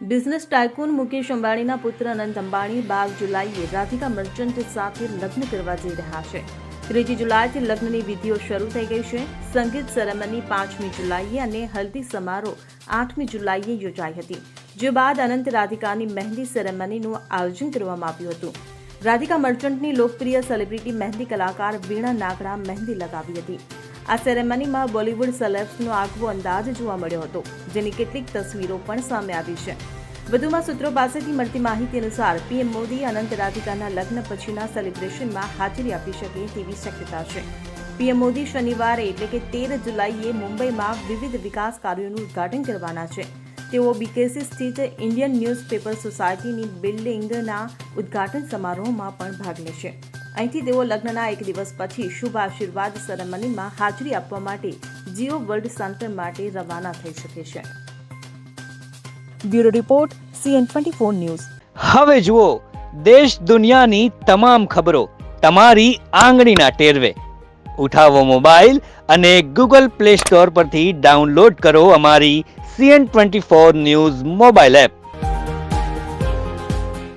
Business ટાઇકૂન Mukesh અંબાણીના પુત્ર અનંત અંબાણી બાર જુલાઈએ Radhika merchant સાથે લગ્ન કરવા જઈ રહ્યા છે. ત્રીજી જુલાઈથી લગ્નની વિધિઓ શરૂ થઈ ગઈ છે. સંગીત સેરેમની પાંચમી જુલાઈએ અને હલ્દી સમારોહ આઠમી જુલાઈએ યોજાઈ હતી, જે બાદ અનંત રાધિકાની મહેંદી સેરેમનીનું આયોજન કરવામાં આવ્યું હતું. રાધિકા મર્ચન્ટની લોકપ્રિય સેલિબ્રિટી મહેંદી કલાકાર વીણા નાગડા મહેંદી લગાવી હતી. આ સેરેમનીમાં બોલિવૂડ સેલેબ્સનો આગવો અંદાજ જોવા મળ્યો હતો, જેની કેટલીક તસવીરો પણ સામે આવી છે. વધુમાં સૂત્રો પાસેથી મળતી માહિતી અનુસાર, પીએમ મોદી અનંત રાધિકાના લગ્ન પછીના સેલિબ્રેશનમાં હાજરી આપી શકે તેવી શક્યતા છે. પીએમ મોદી શનિવારે એટલે કે તેર જુલાઈએ મુંબઈમાં વિવિધ વિકાસ કાર્યોનું ઉદ્ઘાટન કરવાના છે. તેઓ બીકેસી સ્થિત ઇન્ડિયન ન્યૂઝપેપર સોસાયટીની બિલ્ડિંગના ઉદ્ઘાટન સમારોહમાં પણ ભાગ લેશે. અહીંથી તેઓ લગ્નના એક દિવસ પછી શુભ આશીર્વાદ સેરેમનીમાં હાજરી આપવા માટે જીઓ વર્લ્ડ સેન્ટર માટે રવાના થઈ શકે છે. Bureau report, CN twenty four news. હવે જુઓ, દેશ દુનિયાની તમામ ખબરો તમારી આંગળીના ટેરવે. ઉઠાવો મોબાઈલ અને ગૂગલ પ્લે સ્ટોર પરથી ડાઉનલોડ કરો અમારી CN twenty four news mobile app.